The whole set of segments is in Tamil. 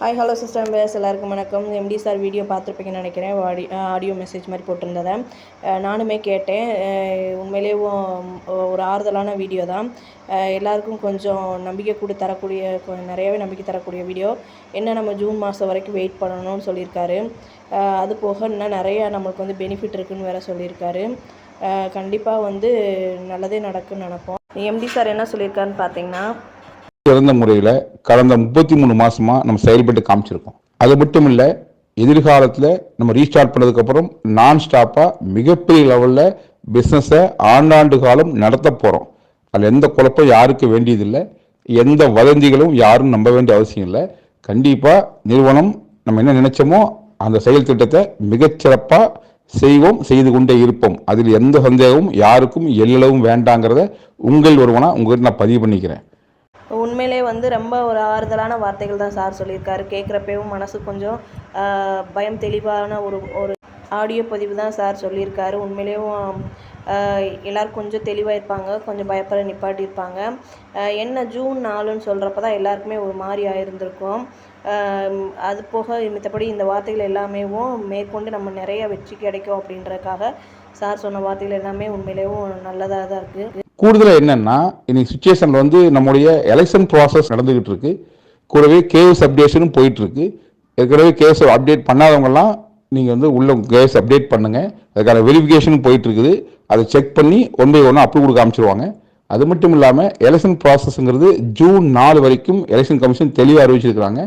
ஹாய் ஹலோ சிஸ்டர் பேஸ் எல்லாருக்கும் வணக்கம். எம்டி சார் வீடியோ பார்த்துருப்பீங்கன்னு நினைக்கிறேன். ஆடி ஆடியோ மெசேஜ் மாதிரி போட்டிருந்ததை. நானுமே கேட்டேன். உண்மையிலேயே ஒரு ஆறுதலான வீடியோ தான். எல்லாருக்கும் கொஞ்சம் நம்பிக்கை கூட தரக்கூடிய கொ- நிறையவே நம்பிக்கை தரக்கூடிய வீடியோ என்ன நம்ம ஜூன் மாதம் வரைக்கும் வெயிட் பண்ணணும்னு சொல்லியிருக்காரு. அது போக இன்னும் நிறையா நம்மளுக்கு வந்து பெனிஃபிட் இருக்குதுன்னு வேறு சொல்லியிருக்காரு. கண்டிப்பாக வந்து நல்லதே நடக்கும்னு நினைப்போம். எம்டி சார் என்ன சொல்லியிருக்காருன்னு பார்த்தீங்கன்னா சிறந்த முறையில் கடந்த முப்பத்தி மூணு மாசமா நம்ம செயல்பட்டு காமிச்சிருக்கோம். அது மட்டும் இல்லை எதிர்காலத்தில் நம்ம ரீஸ்டார்ட் பண்ணதுக்கப்புறம் நான் ஸ்டாப்பாக மிகப்பெரிய லெவலில் பிஸ்னஸை ஆண்டாண்டு காலம் நடத்த போகிறோம் அதில் எந்த குழப்பம் யாருக்கு வேண்டியதில்லை எந்த வதந்திகளும் யாரும் நம்ப வேண்டிய அவசியம் இல்லை. கண்டிப்பாக நிறுவனம் நம்ம என்ன நினைச்சோமோ அந்த செயல் திட்டத்தை மிகச்சிறப்பாக செய்வோம் செய்து கொண்டே இருப்போம். அதில் எந்த சந்தேகமும் யாருக்கும் எல்லளவும் வேண்டாங்கிறத உங்கள் ஒருவனா உங்கள்கிட்ட நான் பதிவு பண்ணிக்கிறேன். உண்மையிலே வந்து ரொம்ப ஒரு ஆறுதலான வார்த்தைகள் தான் சார் சொல்லியிருக்காரு. கேட்குறப்பவும் மனசு கொஞ்சம் பயம் தெளிவான ஒரு ஒரு ஆடியோ பதிவு தான் சார் சொல்லியிருக்காரு. உண்மையிலேயும் எல்லோரும் எல்லாரும் கொஞ்சம் தெளிவாக இருப்பாங்க கொஞ்சம் பயப்பட நிப்பாட்டியிருப்பாங்க என்ன ஜூன் நாலுன்னு சொல்கிறப்ப தான் எல்லாருக்குமே ஒரு மாதிரி ஆயிருந்திருக்கும். அது போக மித்தபடி இந்த வார்த்தைகள் எல்லாமேவும் மேற்கொண்டு நம்ம நிறைய வெற்றி கிடைக்கும் அப்படின்றதுக்காக சார் சொன்ன வார்த்தைகள் எல்லாமே உண்மையிலேயும் நல்லதாக தான் இருக்குது கூடுதலாக என்னென்னா இன்னைக்கு சுச்சுவேஷனில் வந்து நம்முடைய எலெக்ஷன் ப்ராசஸ் நடந்துக்கிட்டு இருக்கு. கூடவே கேஎஸ் அப்டேஷனும் போயிட்டுருக்கு ஏற்கனவே கேஎஸ் அப்டேட் பண்ணாதவங்கலாம் நீங்கள் வந்து உள்ள கேஸ் அப்டேட் பண்ணுங்க. அதுக்கான வெரிஃபிகேஷனும் போயிட்டு இருக்குது. அதை செக் பண்ணி ஒன் பை ஒன்று அப்ரூவ் கொடுக்க அமைச்சிருவாங்க அது மட்டும் இல்லாமல் எலெக்ஷன் ப்ராசஸ்ங்கிறது ஜூன் நாலு வரைக்கும் எலெக்ஷன் கமிஷன் தெளிவாக அறிவிச்சிருக்கிறாங்க.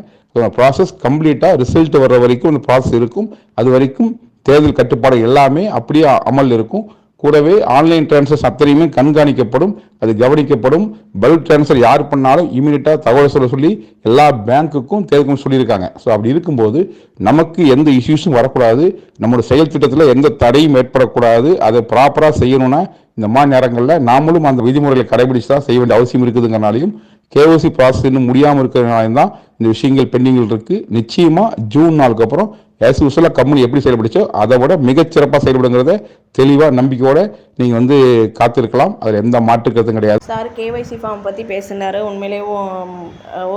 ப்ராசஸ் கம்ப்ளீட்டாக ரிசல்ட் வர்ற வரைக்கும் அந்த ப்ராசஸ் இருக்கும். அது வரைக்கும் தேர்தல் கட்டுப்பாடு எல்லாமே அப்படியே அமல் இருக்கும். கூடவே ஆன்லைன் டிரான்ஸ்ஃபர்ஸ் அத்தனையுமே கண்காணிக்கப்படும் அது கவனிக்கப்படும். பல்க் டிரான்ஸ்ஃபர் யார் பண்ணாலும் இமீடியட்டாக தகவல் சொல்ல சொல்லி எல்லா பேங்க்குக்கும் தேர்தலும் சொல்லியிருக்காங்க. ஸோ அப்படி இருக்கும்போது நமக்கு எந்த இஷ்யூஸும் வரக்கூடாது. நம்மளோட செயல் திட்டத்தில் எந்த தடையும் ஏற்படக்கூடாது. அதை ப்ராப்பராக செய்யணும்னா இந்த மாதிரி நேரங்களில் நாமளும் அந்த விதிமுறைகளை கடைபிடிச்சு தான் செய்ய வேண்டிய அவசியம் இருக்குதுங்கிறனாலையும் கேஓசி ப்ராசஸ் இன்னும் முடியாமல் இருக்கிறதுனால தான் இந்த விஷயங்கள் பெண்டிங்கில் இருக்குது நிச்சயமாக ஜூன் நாளுக்கு அப்புறம் ஆஸ் யூஸ்வலாக கம்பெனி எப்படி செயல்படுச்சோ அதை விட மிகச்சிறப்பாக செயல்படுங்கிறத தெளிவாக நம்பிக்கையோட நீங்கள் வந்து காத்திருக்கலாம். அதில் எந்த மாற்று கிடையாது. சார் கேவைசி ஃபார்ம் பற்றி பேசினார். உண்மையிலேயும்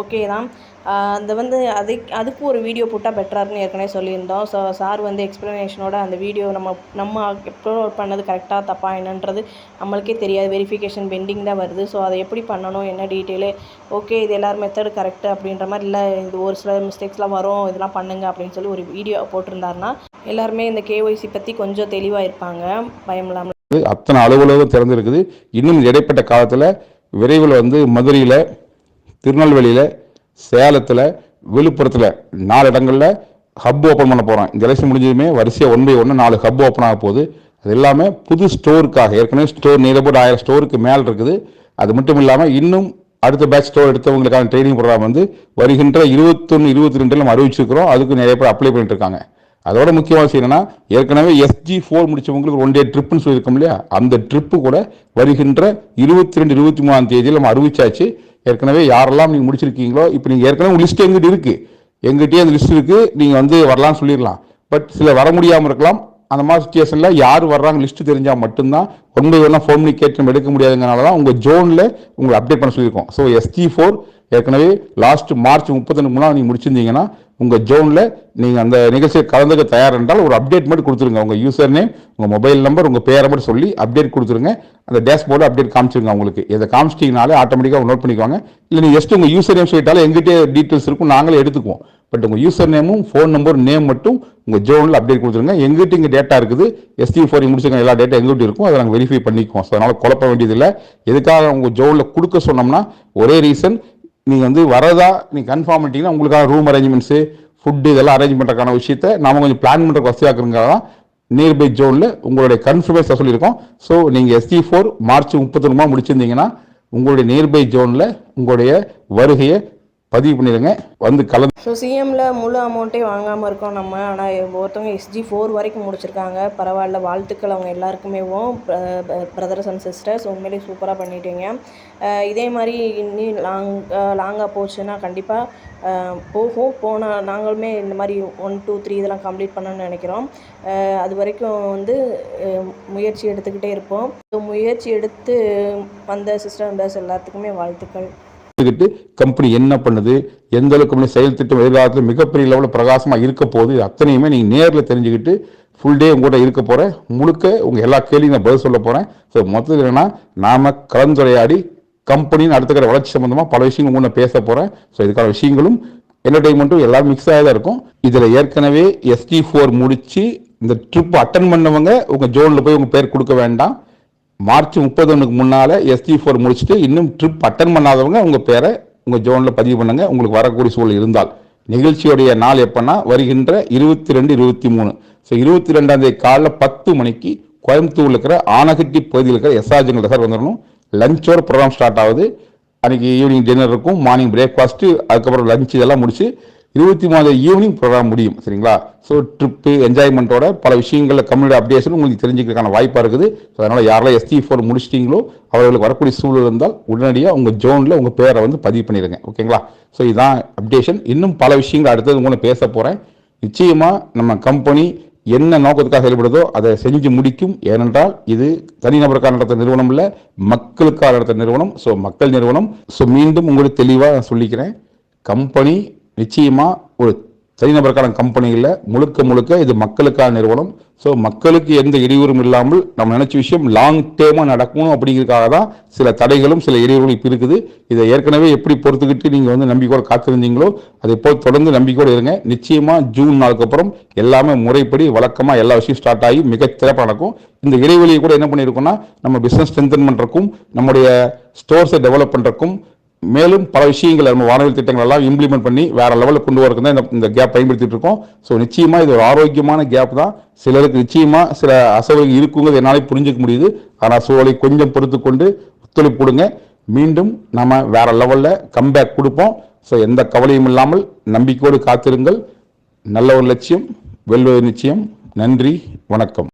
ஓகே தான். அந்த வந்து அது அதுக்கு ஒரு வீடியோ போட்டால் பெட்டராருன்னு ஏற்கனவே சொல்லியிருந்தோம். ஸோ சார் வந்து எக்ஸ்ப்ளனேஷனோட அந்த வீடியோ நம்ம நம்ம அப்லோட் பண்ணது கரெக்டாக தப்பா என்னன்றது நம்மளுக்கே தெரியாது. வெரிஃபிகேஷன் பெண்டிங் தான் வருது. ஸோ அதை எப்படி பண்ணணும்? என்ன டீட்டெயிலு ஓகே இது எல்லோரும் மெத்தடு கரெக்டு அப்படின்ற மாதிரி இல்லை இது ஒரு சில மிஸ்டேக்ஸ்லாம் வரும் இதெல்லாம் பண்ணுங்க அப்படின்னு சொல்லி ஒரு வீடியோ போட்டிருந்தாருன்னா எல்லாருமே இந்த கேஒய்சி பற்றி கொஞ்சம் தெளிவாக இருப்பாங்க. பயம் இல்லாமல் அத்தனை அலுவலகம் திறந்துருக்குது. இன்னும் இடைப்பட்ட காலத்தில் விரைவில் வந்து மதுரையில் திருநெல்வேலியில் சேலத்தில் விழுப்புரத்தில் நாலு இடங்களில் ஹப் ஓப்பன் பண்ண போகிறோம் இந்த எலெக்ஷன் முடிஞ்சதுமே வரிசையாக ஒன் பை ஒன்று நாலு ஹப் ஓப்பன் ஆக போகுது. அது எல்லாமே புது ஸ்டோருக்காக ஏற்கனவே ஸ்டோர் நியர்போட் ஆயிரம் ஸ்டோருக்கு மேலே இருக்குது. அது மட்டும் இல்லாமல் இன்னும் அடுத்த பேட்ச் ஸ்டோர் எடுத்தவங்களுக்கான ட்ரைனிங் ப்ரோக்ராம் வந்து வருகின்ற இருபத்தொன்று இருபத்தி ரெண்டில் நம்ம அறிவிச்சிருக்கிறோம். அதுக்கு நிறைய பேர் அப்ளை பண்ணிட்டு இருக்காங்க. அதோட முக்கியமான விஷயம் என்னன்னா ஏற்கனவே எஸ்ஜி ஃபோர் முடிச்சவங்களுக்கு ஒன் டே ட்ரிப்னு சொல்லியிருக்கோம் இல்லையா? அந்த ட்ரிப்பு கூட வருகின்ற இருபத்தி ரெண்டு இருபத்தி மூணாம் தேதியில் நம்ம அறிவிச்சாச்சு. ஏற்கனவே யாரெல்லாம் நீங்கள் முடிச்சிருக்கீங்களோ இப்போ நீங்கள் ஏற்கனவே லிஸ்ட் எங்கிட்ட இருக்குது எங்கிட்டயே அந்த லிஸ்ட் இருக்குது நீங்கள் வந்து வரலாம்னு சொல்லிடலாம். பட் சில வர முடியாமல் இருக்கலாம். அந்த மாதிரி சுச்சுவேஷனில் யார் வர்றாங்க லிஸ்ட் தெரிஞ்சால் மட்டும்தான். ஒன்பது பை ஃபோன் பண்ணி கேட்டு நம்ம எடுக்க முடியாதுங்கனால தான் உங்கள் ஜோனில் உங்களை அப்டேட் பண்ண சொல்லியிருக்கோம். ஸோ எஸ்டி ஃபோர் ஏற்கனவே லாஸ்ட் மார்ச் முப்பத்தொன்று மூணாவது நீங்கள் முடிச்சிருந்தீங்கன்னா உங்கள் ஜோனில் நீங்கள் அந்த நிகழ்ச்சியை கலந்துக்க தயார் என்றால் ஒரு அப்டேட் மட்டும் கொடுத்துருங்க. உங்கள் யூசர் நேம் உங்கள் மொபைல் நம்பர் உங்கள் பேரை மட்டும் சொல்லி அப்டேட் கொடுத்துருங்க. அந்த டேஷ்போர்டு அப்டேட் காமிச்சிருங்க உங்களுக்கு இதை காமிச்சிட்டிங்கனாலே ஆட்டோமேட்டிக்காக நோட் பண்ணிக்குவாங்க. இல்லை நீங்கள் ஜஸ்ட் உங்கள் யூசர் நேம் சொல்லிட்டாலும் எங்கிட்டே டீட்டெயில்ஸ் இருக்கும் நாங்களே எடுத்துக்குவோம். பட் உங்கள் யூசர் நேமும் ஃபோன் நம்பர் நேம் மட்டும் உங்கள் ஜோனில் அப்டேட் கொடுத்துருங்க. எங்கிட்ட இங்கே டேட்டா இருக்குது. எஸ்டி ஃபோர் முடிச்சிருக்க எல்லா டேட்டா எங்கிட்ட இருக்கும். அதை நாங்கள் வெரிஃபை பண்ணிக்குவோம். ஸோ அதனால் குழப்ப வேண்டியதில்லை. எதுக்காக உங்கள் ஜோனில் கொடுக்க சொன்னோம்னா ஒரே ரீசன் நீங்கள் வந்து வரதா நீங்கள் கன்ஃபார்ம் பண்ணிட்டீங்கன்னா உங்களுக்கான ரூம் அரேஞ்ச்மெண்ட்ஸு ஃபுட்டு இதெல்லாம் அரேஞ்ச் பண்ணுறதுக்கான விஷயத்தை நாம் கொஞ்சம் பிளான் பண்ணுறதுக்கு வசதியாக்குறதுக்காக தான் நியர்பை ஜோனில் உங்களுடைய கன்ஃபர்மேஷன் சொல்லியிருக்கோம். ஸோ நீங்கள் எஸ்டி ஃபோர் மார்ச் முப்பத்தொன்னுமா முடிச்சிருந்தீங்கன்னா உங்களுடைய நியர்பை ஜோனில் உங்களுடைய வருகையை பதிவு பண்ணிடுங்க. வந்து கலந்து ஸோ சிஎம்ல முழு அமௌண்ட்டே வாங்காமல் இருக்கோம் நம்ம. ஆனால் ஒருத்தவங்க எஸ்ஜி ஃபோர் வரைக்கும் முடிச்சிருக்காங்க. பரவாயில்ல வாழ்த்துக்கள் அவங்க எல்லாருக்குமேவும் பிரதர்ஸ் அண்ட் சிஸ்டர்ஸ் உண்மையிலேயே சூப்பராக பண்ணிட்டீங்க. இதே மாதிரி இன்னும் லாங் லாங்காக போச்சுன்னா கண்டிப்பாக போகும். போனால் நாங்களுமே இந்த மாதிரி ஒன் டூ த்ரீ இதெல்லாம் கம்ப்ளீட் பண்ணணும்னு நினைக்கிறோம். அது வரைக்கும் வந்து முயற்சி எடுத்துக்கிட்டே இருப்போம். ஸோ முயற்சி எடுத்து வந்த சிஸ்டர் எல்லாத்துக்குமே வாழ்த்துக்கள். புரிஞ்சுக்கிட்டு கம்பெனி என்ன பண்ணுது எந்த அளவுக்கு கம்பெனி செயல் திட்டம் எதிர்காலத்தில் மிகப்பெரிய லெவலில் பிரகாசமாக இருக்க போகுது. அத்தனையுமே நீங்கள் நேரில் தெரிஞ்சுக்கிட்டு ஃபுல் டே உங்கள்கிட்ட இருக்க போகிறேன் முழுக்க உங்கள் எல்லா கேள்வியும் நான் பதில் சொல்ல போகிறேன் ஸோ மொத்தத்தில் என்னென்னா நாம் கலந்துரையாடி கம்பெனின்னு அடுத்துக்கிற வளர்ச்சி சம்மந்தமாக பல விஷயங்கள் முன்ன பேச போகிறேன் ஸோ இதுக்கான விஷயங்களும் என்டர்டைன்மெண்ட்டும் எல்லாம் மிக்ஸ் ஆகி தான் இருக்கும். இதில் ஏற்கனவே எஸ்டி ஃபோர் முடித்து இந்த ட்ரிப் அட்டன் பண்ணவங்க உங்கள் ஜோனில் போய் உங்கள் பேர் கொடுக்க வேண்டாம். மார்ச் முப்பத்தொன்னுக்கு முன்னால் எஸ்டி ஃபோர் முடிச்சுட்டு இன்னும் ட்ரிப் அட்டன் பண்ணாதவங்க உங்கள் பேரை உங்கள் ஜோனில் பதிவு பண்ணுங்க. உங்களுக்கு வரக்கூடிய சூழல் இருந்தால். நிகழ்ச்சியுடைய நாள் எப்போன்னா வருகின்ற இருபத்தி ரெண்டு இருபத்தி மூணு ஸோ இருபத்தி ரெண்டாம் தேதி காலைல பத்து மணிக்கு கோயம்புத்தூரில் இருக்கிற ஆனகட்டி பகுதியில் இருக்கிற எஸ்ஆர்ஜிங் சார் வந்துடணும் லஞ்சோட ப்ரோக்ராம் ஸ்டார்ட் ஆகுது. அன்றைக்கி ஈவினிங் டின்னர் இருக்கும். மார்னிங் பிரேக்ஃபாஸ்ட்டு அதுக்கப்புறம் லஞ்ச் இதெல்லாம் முடிச்சு இருபத்தி மூணு ஈவினிங் ப்ரோக்ராம் முடியும் சரிங்களா? ஸோ ட்ரிப்பு என்ஜாய்மெண்ட்டோட பல விஷயங்களில் கம்யூனிட்டி அப்டேஷன் உங்களுக்கு தெரிஞ்சுக்கிறதுக்கான வாய்ப்பாக இருக்குது. ஸோ அதனால் யாரெல்லாம் எஸ்டி ஃபோர் முடிச்சிட்டிங்களோ அவர்களுக்கு வரக்கூடிய சூழல் இருந்தால் உடனடியாக உங்கள் ஜோனில் உங்கள் பேரை வந்து பதிவு பண்ணிடுங்க ஓகேங்களா? ஸோ இதுதான் அப்டேஷன் இன்னும் பல விஷயங்கள் அடுத்தது உங்களை பேச போகிறேன் நிச்சயமாக நம்ம கம்பெனி என்ன நோக்கத்துக்காக செயல்படுதோ அதை செஞ்சு முடிக்கும். ஏனென்றால் இது தனிநபருக்காக நடத்த நிறுவனம் இல்லை மக்களுக்காக நடத்த நிறுவனம். ஸோ மக்கள் நிறுவனம். ஸோ மீண்டும் உங்களுக்கு தெளிவாக சொல்லிக்கிறேன். கம்பெனி நிச்சயமாக ஒரு தனிநபருக்கான கம்பெனியில் முழுக்க முழுக்க இது மக்களுக்கான நிறுவனம். ஸோ மக்களுக்கு எந்த இடையூறும் இல்லாமல் நம்ம நினைச்ச விஷயம் லாங் டேர்மாக நடக்கணும் அப்படிங்கிறதுக்காக தான் சில தடைகளும் சில இடையூறுகளும் இப்போ இருக்குது. இதை ஏற்கனவே எப்படி பொறுத்துக்கிட்டு நீங்கள் வந்து நம்பிக்கையோடு காத்திருந்தீங்களோ அதை போல் தொடர்ந்து நம்பிக்கையோடு இருங்க. நிச்சயமாக ஜூன் நாளுக்கு அப்புறம் எல்லாமே முறைப்படி வழக்கமாக எல்லா விஷயம் ஸ்டார்ட் ஆகி மிக சிறப்பாக நடக்கும். இந்த இடைவெளியை கூட என்ன பண்ணியிருக்கோம்னா நம்ம பிஸ்னஸ் ஸ்ட்ரென்தன் பண்ணுறக்கும் நம்முடைய ஸ்டோர்ஸை டெவலப் பண்ணுறக்கும் மேலும் பல விஷயங்களை நம்ம வானவில் திட்டங்கள் எல்லாம் இம்ப்ளிமெண்ட் பண்ணி வேற லெவலில் கொண்டு வரக்கு தான் இந்த இந்த கேப் பயன்படுத்திட்டு இருக்கோம். ஸோ நிச்சயமாக இது ஒரு ஆரோக்கியமான கேப் தான். சிலருக்கு நிச்சயமாக சில அசௌகரியம் இருக்குங்கிறது என்னாலே புரிஞ்சிக்க முடியுது. ஆனால் சூழலை கொஞ்சம் பொறுத்து கொண்டு ஒத்துழைப்பு கொடுங்க. மீண்டும் நம்ம வேற லெவலில் கம்பேக் கொடுப்போம். ஸோ எந்த கவலையும் இல்லாமல் நம்பிக்கையோடு காத்திருங்கள். நல்ல ஒரு லட்சியம் வெல்வது நிச்சயம். நன்றி வணக்கம்.